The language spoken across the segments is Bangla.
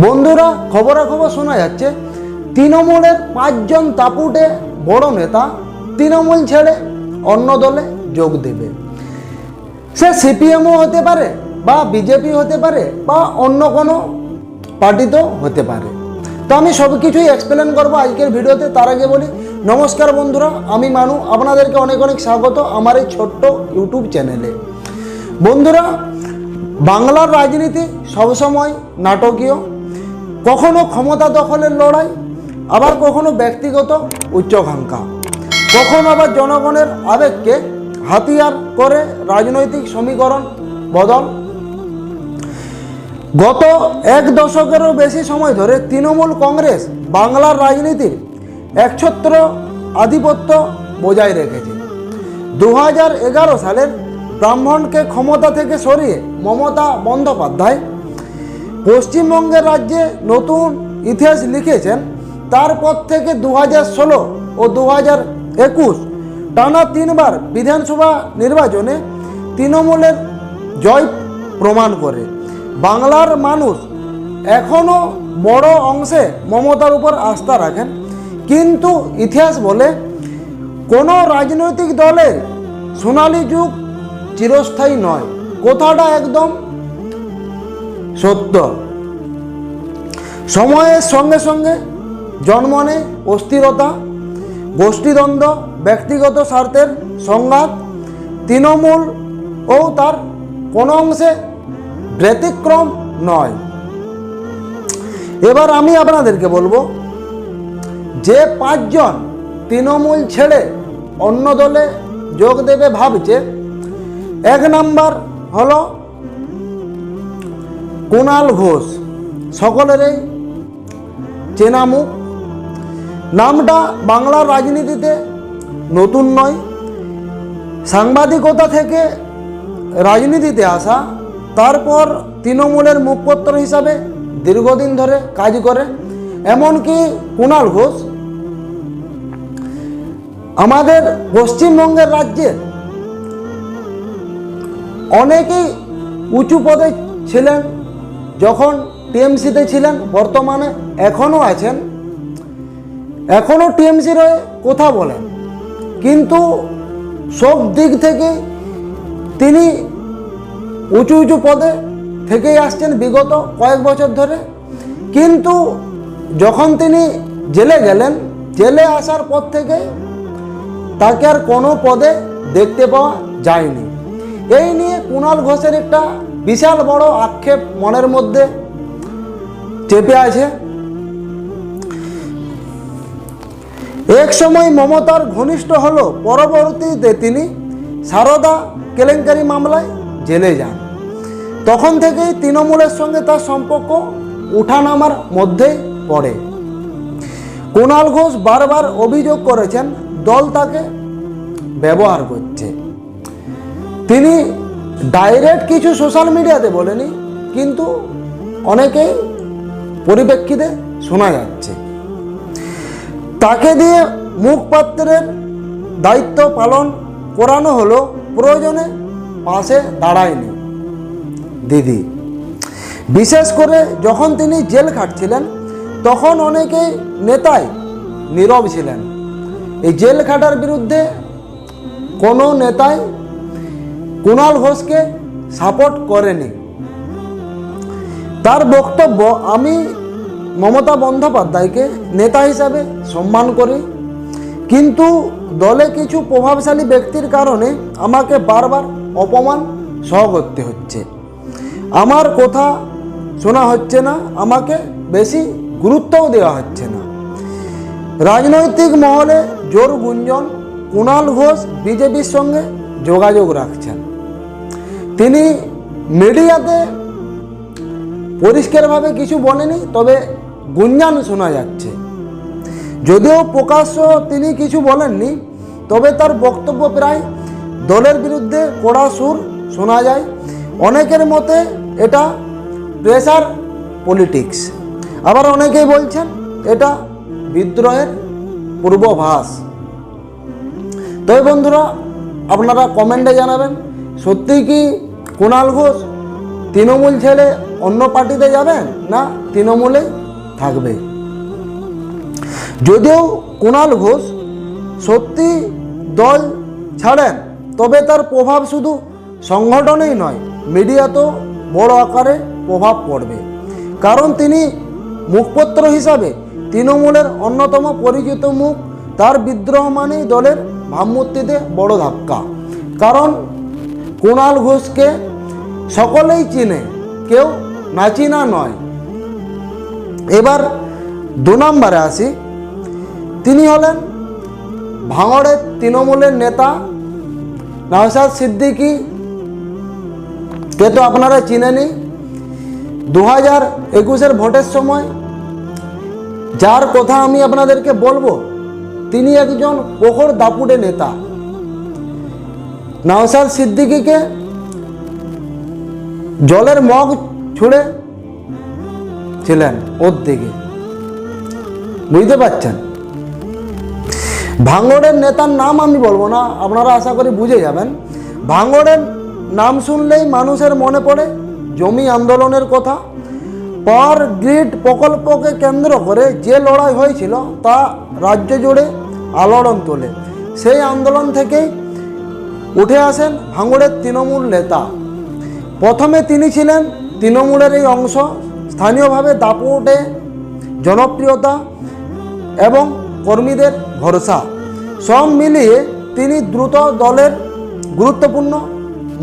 বন্ধুরা, খবরাখবর শোনা যাচ্ছে। তৃণমূলের পাঁচজন তাপুটে বড় নেতা তৃণমূল ছেড়ে অন্য দলে যোগ দেবে। সে সিপিএমও হতে পারে বা বিজেপি হতে পারে বা অন্য কোনো পার্টিতেও হতে পারে। তো আমি সব কিছুই এক্সপ্লেন করব আজকের ভিডিওতে। তার আগে বলি, নমস্কার বন্ধুরা, আমি মানু। আপনাদেরকে অনেক অনেক স্বাগত আমার এই ছোট্ট ইউটিউব চ্যানেলে বন্ধুরা, বাংলার রাজনীতি সবসময় নাটকীয়। কখনো ক্ষমতা দখলের লড়াই, আবার কখনো ব্যক্তিগত উচ্চাকাঙ্ক্ষা। কখনো আবার জনগণের আবেগকে হাতিয়ার করে রাজনৈতিক সমীকরণ বদল। গত এক দশকেরও বেশি সময় ধরে তৃণমূল কংগ্রেস বাংলার রাজনীতির একছত্র আধিপত্য বজায় রেখেছে। দু সালের ব্রাহ্মণকে ক্ষমতা থেকে সরিয়ে মমতা বন্দ্যোপাধ্যায় পশ্চিমবঙ্গের রাজ্যে নতুন ইতিহাস লিখেছেন। তারপর থেকে দু ষোলো ও দু হাজার একুশ টানা তিনবার বিধানসভা নির্বাচনে তৃণমূলের জয় প্রমাণ করে। বাংলার মানুষ এখনও বড় অংশে মমতার উপর আস্থা রাখেন। কিন্তু ইতিহাস বলে, কোনো রাজনৈতিক দলের সোনালী যুগ চিরস্থায়ী নয়। কথাটা একদম সত্য। সময়ের সঙ্গে সঙ্গে জন্ম নেয় অস্থিরতা, গোষ্ঠীদ্বন্দ্ব, ব্যক্তিগত স্বার্থের সংঘাত, তৃণমূল ও তার কোনো অংশে ব্যতিক্রম নয়। এবার আমি আপনাদেরকে বলব, যে পাঁচজন তৃণমূল ছেড়ে অন্য দলে যোগ দেবে ভাবছে, এক নাম্বার হলো কুণাল ঘোষ। সকলেরই চেনা মুখ নামটা বাংলার রাজনীতিতে নতুন নয়। সাংবাদিকতা থেকে রাজনীতিতে আসা। তারপর তৃণমূলের মুখপত্র হিসাবে দীর্ঘদিন ধরে কাজ করে। এমনকি কুণাল ঘোষ আমাদের পশ্চিমবঙ্গের রাজ্যের অনেকেই উঁচু পদে ছিলেন। যখন টিএমসিতে ছিলেন, বর্তমানে এখনও আছেন, এখনও টিএমসির হয়ে কথা বলেন। কিন্তু সব দিক থেকে তিনি উঁচু উঁচু পদে থেকেই আসছেন বিগত কয়েক বছর ধরে। কিন্তু যখন তিনি জেলে গেলেন, জেলে আসার পর থেকে তাকে আর কোনো পদে দেখতে পাওয়া যায়নি। এই নিয়ে কুণাল ঘোষের একটা বিশাল বড় আক্ষেপ মনের মধ্যে চেপে আছে। এক সময় মমতার ঘনিষ্ঠ হল, পরবর্তীতে তিনি সারদা কেলেঙ্কারি মামলায় জেলে যান। তখন থেকেই তৃণমূলের সঙ্গে তার সম্পর্ক উঠানামার মধ্যেই পড়ে। কুণাল ঘোষ বারবার অভিযোগ করেছেন, দল তাকে ব্যবহার করছে। তিনি ডাইরেক্ট কিছু সোশ্যাল মিডিয়াতে বলেনি, কিন্তু অনেকেই পরিপ্রেক্ষিতে শোনা যাচ্ছে। তাকে দিয়ে মুখপাত্রের দায়িত্ব পালন করানো হলো, প্রয়োজনে পাশে দাঁড়ায়নি দিদি। বিশেষ করে যখন তিনি জেল খাটছিলেন, তখন অনেকেই নেতাই নীরব ছিলেন। এই জেল খাটার বিরুদ্ধে কোনো নেতাই কুণাল ঘোষকে সাপোর্ট করেনি। তার বক্তব্য, আমি মমতা বন্দ্যোপাধ্যায়কে নেতা হিসাবে সম্মান করি, কিন্তু দলে কিছু প্রভাবশালী ব্যক্তির কারণে আমাকে বারবার অপমান সহ করতে হচ্ছে। আমার কথা শোনা হচ্ছে না, আমাকে বেশি গুরুত্বও দেওয়া হচ্ছে না। রাজনৈতিক মহলে জোর গুঞ্জন, কুণাল ঘোষ বিজেপির সঙ্গে যোগাযোগ রাখছেন। তিনি মিডিয়াতে পরিষ্কারভাবে কিছু বলেনি, তবে গুঞ্জান শোনা যাচ্ছে। যদিও প্রকাশ্য তিনি কিছু বলেননি, তবে তার বক্তব্য প্রায় দলের বিরুদ্ধে কড়া সুর শোনা যায়। অনেকের মতে এটা প্রেসার পলিটিক্স আবার অনেকেই বলছেন, এটা বিদ্রোহের পূর্বভাস। তবে বন্ধুরা, আপনারা কমেন্টে জানাবেন। সত্যিই কি কুণাল ঘোষ তৃণমূল ছেড়ে অন্য পার্টিতে যাবেন না, তৃণমূলে থাকবে। যদিও কুণাল ঘোষ সত্যি দল ছাড়েন, তবে তার প্রভাব শুধু সংগঠনেই নয় মিডিয়াতেও বড় আকারে প্রভাব পড়বে। কারণ তিনি মুখপত্র হিসাবে তৃণমূলের অন্যতম পরিচিত মুখ, তার বিদ্রোহ মানেই দলের ভাবমূর্তিতে বড় ধাক্কা। কারণ কুণাল ঘোষকে সকলেই চিনে, কেউ নাচিনা নয়। এবার দু নম্বরে আসি। তিনি হলেন ভাঙড়ের তৃণমূলের নেতা, নওশাদ সিদ্দিকি। কে তো আপনারা চিনেনি দু হাজার একুশের ভোটের সময় যার কথা আমি আপনাদেরকে বলব, তিনি একজন প্রখর দাপুটে নেতা। নওশাদ সিদ্দিকিকে জলের মগ ছুঁড়ে ছিলেন ওর দিকে। বুঝতে পারছেন? ভাঙড়ের নেতার নাম আমি বলব না, আপনারা আশা করি বুঝে যাবেন। ভাঙড়ের নাম শুনলেই মানুষের মনে পড়ে জমি আন্দোলনের কথা। পাওয়ার গ্রিড প্রকল্পকে কেন্দ্র করে যে লড়াই হয়েছিল তা রাজ্য জুড়ে আলোড়ন তোলে। সেই আন্দোলন থেকেই উঠে আসেন ভাঙড়ের তৃণমূল নেতা। প্রথমে তিনি ছিলেন তৃণমূলের এই অংশ, স্থানীয়ভাবে দাপুটে জনপ্রিয়তা এবং কর্মীদের ভরসা। সব মিলিয়ে তিনি দ্রুত দলের গুরুত্বপূর্ণ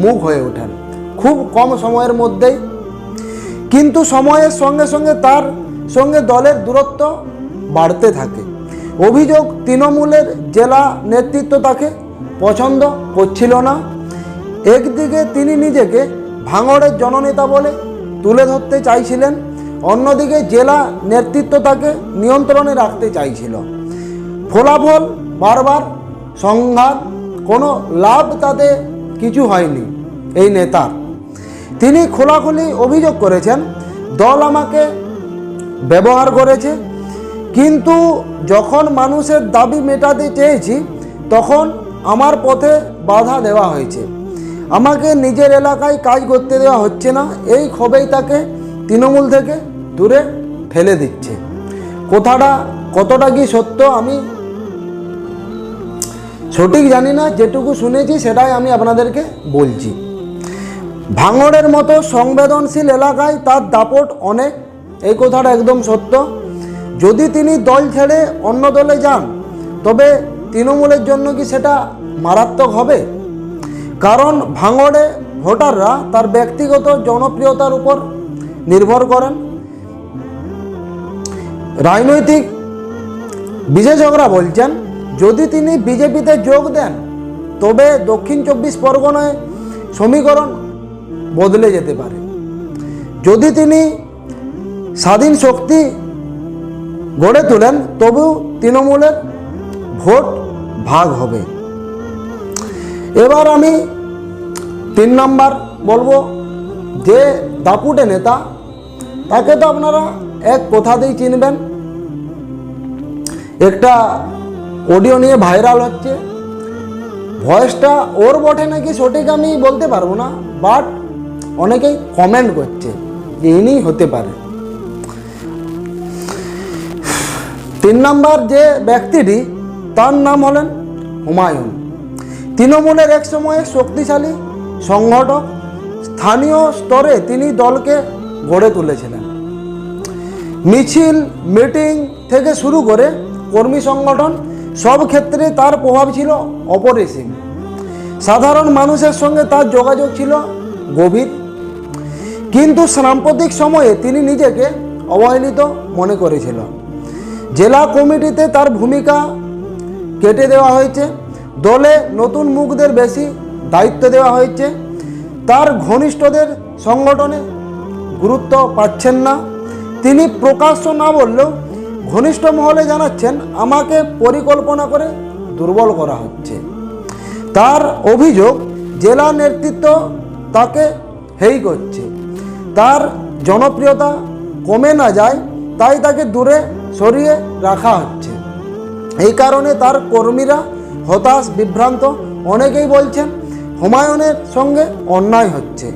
মুখ হয়ে ওঠেন, খুব কম সময়ের মধ্যেই। কিন্তু সময়ের সঙ্গে সঙ্গে তার সঙ্গে দলের দূরত্ব বাড়তে থাকে। অভিযোগ তৃণমূলের জেলা নেতৃত্ব তাকে পছন্দ করছিল না। একদিকে তিনি নিজেকে ভাঙড়ের জননেতা বলে তুলে ধরতে চাইছিলেন, অন্যদিকে জেলা নেতৃত্ব তাকে নিয়ন্ত্রণে রাখতে চাইছিল। ফলাফল, বারবার সংঘাত, কোনো লাভ তাতে কিছু হয়নি এই নেতার। তিনি খোলাখুলি অভিযোগ করেছেন, দল আমাকে ব্যবহার করেছে, কিন্তু যখন মানুষের দাবি মেটাতে চেয়েছি, তখন আমার পথে বাধা দেওয়া হয়েছে। আমাকে নিজের এলাকায় কাজ করতে দেওয়া হচ্ছে না। এই ক্ষোভেই তাকে তৃণমূল থেকে দূরে ফেলে দিচ্ছে। কথাটা কতটা কি সত্য আমি সঠিক জানি না। যেটুকু শুনেছি সেটাই আমি আপনাদেরকে বলছি। ভাঙড়ের মতো সংবেদনশীল এলাকায় তার দাপট অনেক। এই কথাটা একদম সত্য। যদি তিনি দল ছেড়ে অন্য দলে যান, তবে তৃণমূলের জন্য কি সেটা মারাত্মক হবে? কারণ ভাঙড়ে ভোটাররা তার ব্যক্তিগত জনপ্রিয়তার উপর নির্ভর করেন। রাজনৈতিক বিশেষজ্ঞরা বলছেন, যদি তিনি বিজেপিতে যোগ দেন, তবে দক্ষিণ চব্বিশ পরগনায় সমীকরণ বদলে যেতে পারে। যদি তিনি স্বাধীন শক্তি গড়ে তোলেন তবু তৃণমূলের ভোট ভাগ হবে। এবার আমি তিন নাম্বার বলব, যে দাপুটে নেতা, তাকে তো আপনারা এক কথা কথাতেই চিনবেন। একটা অডিও নিয়ে ভাইরাল হচ্ছে। ভয়েসটা ওর বটে নাকি সঠিক আমি বলতে পারব না, বাট অনেকেই কমেন্ট করছে যে ইনি হতে পারে। তিন নম্বর যে ব্যক্তিটি তার নাম হলেন হুমায়ুন। তৃণমূলের এক সময়ে শক্তিশালী সংগঠক স্থানীয় স্তরে তিনি দলকে গড়ে তুলেছিলেন। মিছিল, মিটিং থেকে শুরু করে কর্মী সংগঠন, সব ক্ষেত্রে তার প্রভাব ছিল অপরিসীম। সাধারণ মানুষের সঙ্গে তার যোগাযোগ ছিল গভীর। কিন্তু সাম্প্রতিক সময়ে তিনি নিজেকে অবহেলিত মনে করেছিল। জেলা কমিটিতে তার ভূমিকা কেটে দেওয়া হয়েছে। দলে নতুন মুখদের বেশি দায়িত্ব দেওয়া হয়েছে। তার ঘনিষ্ঠদের সংগঠনে গুরুত্ব পাচ্ছেন না। তিনি প্রকাশ্য না বললেও ঘনিষ্ঠ মহলে জানাচ্ছেন, আমাকে পরিকল্পনা করে দুর্বল করা হচ্ছে। তার অভিযোগ, জেলা নেতৃত্ব তাকে হেই করছে। তার জনপ্রিয়তা কমে না যায়, তাই তাকে দূরে সরিয়ে রাখা হচ্ছে। এই কারণে তার কর্মীরা হতাশ, বিভ্রান্ত, অনেকেই বলছেন হুমায়ুনের সঙ্গে অন্যায় হচ্ছে।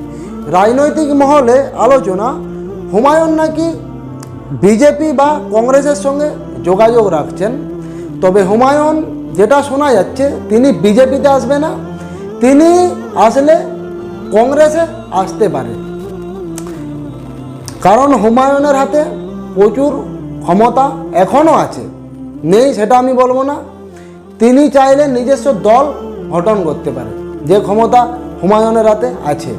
রাজনৈতিক মহলে আলোচনা, হুমায়ুন নাকি বিজেপি বা কংগ্রেসের সঙ্গে যোগাযোগ রাখছেন? তবে হুমায়ুন যেটা শোনা যাচ্ছে, তিনি বিজেপিতে আসবে না, তিনি আসলে কংগ্রেসে আসতে পারে। কারণ হুমায়ুনের হাতে প্রচুর ক্ষমতা এখনও আছে। নেই, সেটা আমি বলব না। তিনি চাইলে নিজস্ব দল গঠন করতে পারে, যে ক্ষমতা হুমায়ুনের হাতে আছে।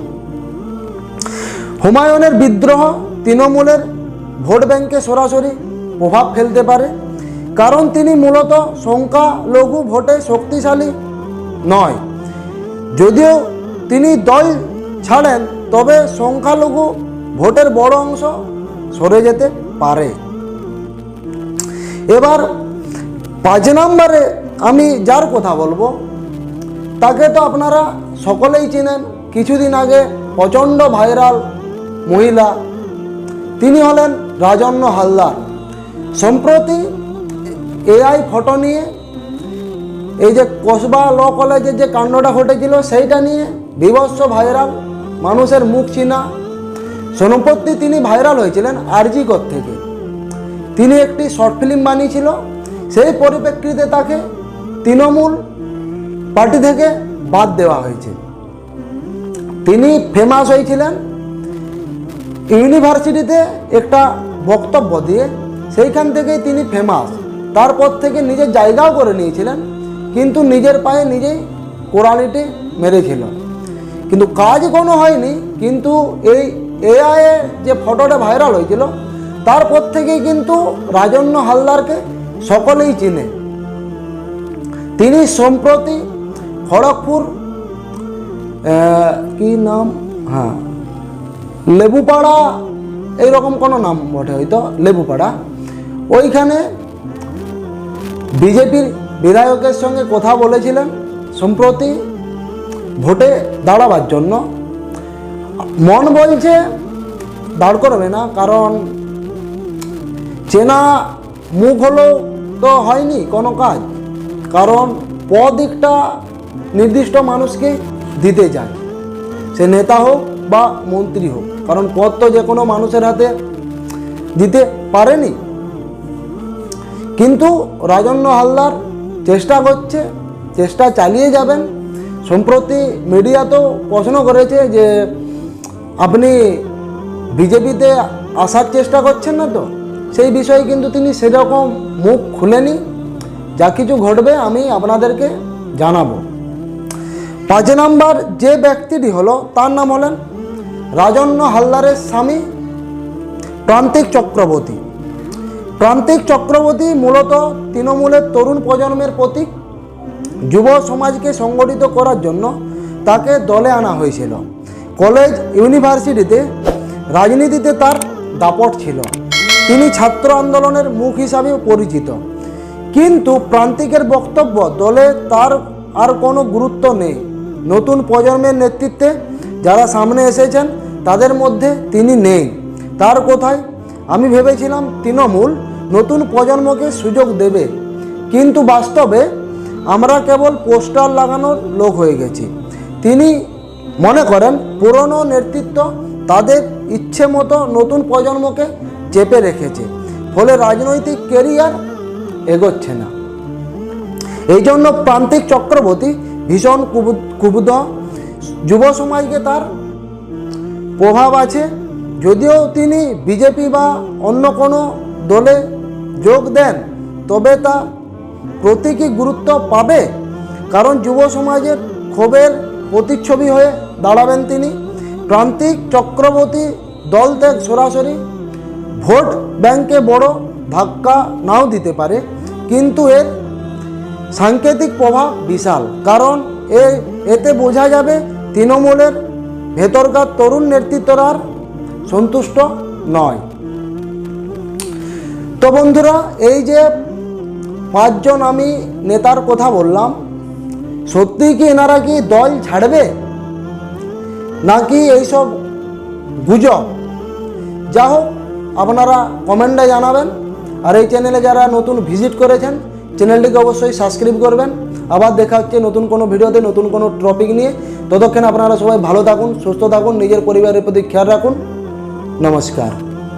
হুমায়ুনের বিদ্রোহ তৃণমূলের ভোট ব্যাংকে সরাসরি প্রভাব ফেলতে পারে, কারণ তিনি মূলত সংখ্যালঘু ভোটে শক্তিশালী নয়। যদিও তিনি দল ছাড়েন, তবে সংখ্যালঘু ভোটের বড় অংশ সরে যেতে পারে। এবার পাঁচ নম্বরে আমি যার কথা বলব, তাকে তো আপনারা সকলেই চেনেন। কিছুদিন আগে প্রচণ্ড ভাইরাল মহিলা, তিনি হলেন রাজন্য হালদার। সম্প্রতি এআই ফটো নিয়ে, এই যে কসবা ল কলেজের যে কাণ্ডটা ঘটেছিল, সেইটা নিয়ে বিভৎস ভাইরাল, মানুষের মুখ চিনা। সম্পত্তি তিনি ভাইরাল হয়েছিলেন আরজিকর থেকে তিনি একটি শর্ট ফিল্ম বানিয়েছিল সেই পরিপ্রেক্ষিতে তাকে তৃণমূল পার্টি থেকে বাদ দেওয়া হয়েছে। তিনি ফেমাস হয়েছিলেন ইউনিভার্সিটিতে একটা বক্তব্য দিয়ে, সেইখান থেকেই তিনি ফেমাস তারপর থেকে নিজের জায়গাও করে নিয়েছিলেন, কিন্তু নিজের পায়ে নিজেই কোরআনিটি মেরেছিল। কিন্তু কাজ কোনো হয়নি, কিন্তু এই এআই যে ফটোটা ভাইরাল হয়েছিল, তারপর থেকেই কিন্তু রাজন্য হালদারকে সকলেই চিনে। তিনি সম্প্রতি খড়গপুর কি নাম? হ্যাঁ। লেবুপাড়া, এইরকম কোনো নাম বটে হয়তো, লেবুপাড়া। ওইখানে বিজেপির বিধায়কের সঙ্গে কথা বলেছিলেন, সম্প্রতি ভোটে দাঁড়াবার জন্য। মন বলছে, দাঁড় করবে না, কারণ চেনা মুখ হলেও তো হয়নি কোনো কাজ। কারণ পদ একটা নির্দিষ্ট মানুষকে দিতে চায়। সে নেতা হোক বা মন্ত্রী হোক, কারণ পদ তো যে কোনো মানুষের হাতে দিতে পারেনি। কিন্তু রাজন্য হালদার চেষ্টা করছে, চেষ্টা চালিয়ে যাবেন। সম্প্রতি মিডিয়া তো প্রশ্ন করেছে যে, আপনি বিজেপিতে আসার চেষ্টা করছেন না তো? সেই বিষয়ে কিন্তু তিনি সেরকম মুখ খুলেনি। যা কিছু ঘটবে আমি আপনাদেরকে জানাব। পাঁচ নাম্বার যে ব্যক্তিটি হলো, তার নাম হলেন রাজন্য হালদারের স্বামী প্রান্তিক চক্রবর্তী। প্রান্তিক চক্রবর্তী মূলত তৃণমূলের তরুণ প্রজন্মের প্রতীক। যুব সমাজকে সংগঠিত করার জন্য তাকে দলে আনা হয়েছিল। কলেজ, ইউনিভার্সিটিতে রাজনীতিতে তার দাপট ছিল। তিনি ছাত্র আন্দোলনের মুখ হিসাবে পরিচিত। কিন্তু প্রান্তিকের বক্তব্য, দলে তার আর কোনো গুরুত্ব নেই। নতুন প্রজন্মের নেতৃত্বে যারা সামনে এসেছেন, তাদের মধ্যে তিনি নেই। তার কোথায়, আমি ভেবেছিলাম তৃণমূল নতুন প্রজন্মকে সুযোগ দেবে। কিন্তু বাস্তবে আমরা কেবল পোস্টার লাগানোর লোক হয়ে গেছি। তিনি মনে করেন, পুরনো নেতৃত্ব তাদের ইচ্ছে মতো নতুন প্রজন্মকে চেপে রেখেছে। ফলে রাজনৈতিক কেরিয়ার এগোচ্ছে না। এই জন্য প্রান্তিক চক্রবর্তী ভীষণ কুবু- কুবুদ্ধ। যুব সমাজকে তার প্রভাব আছে। যদিও তিনি বিজেপি বা অন্য কোনো দলে যোগ দেন, তবে তা প্রতীকী গুরুত্ব পাবে। কারণ যুব সমাজের ক্ষোভের প্রতিচ্ছবি হয়ে দাঁড়াবেন তিনি। প্রান্তিক চক্রবর্তী দল ত্যাগ সরাসরি ভোট ব্যাংকে বড় ধাক্কা নাও দিতে পারে, কিন্তু এর সাংকেতিক প্রভাব বিশাল। কারণ এ, এতে বোঝা যাবে তৃণমূলের ভেতরকার তরুণ নেতৃত্বরা সন্তুষ্ট নয়। তো বন্ধুরা, এই যে পাঁচজন আমি নেতার কথা বললাম সত্যিই কি এনারা কি দল ছাড়বে? নাকি এইসব গুজব? যা হোক আপনারা কমেন্টে জানাবেন। আর এই চ্যানেলে যারা নতুন ভিজিট করেছেন চ্যানেলটিকে অবশ্যই সাবস্ক্রাইব করবেন। আবার দেখা হচ্ছে নতুন কোনো ভিডিওতে, নতুন কোনো টপিক নিয়ে। ততক্ষণ আপনারা সবাই ভালো থাকুন, সুস্থ থাকুন, নিজের পরিবারের প্রতি খেয়াল রাখুন। নমস্কার।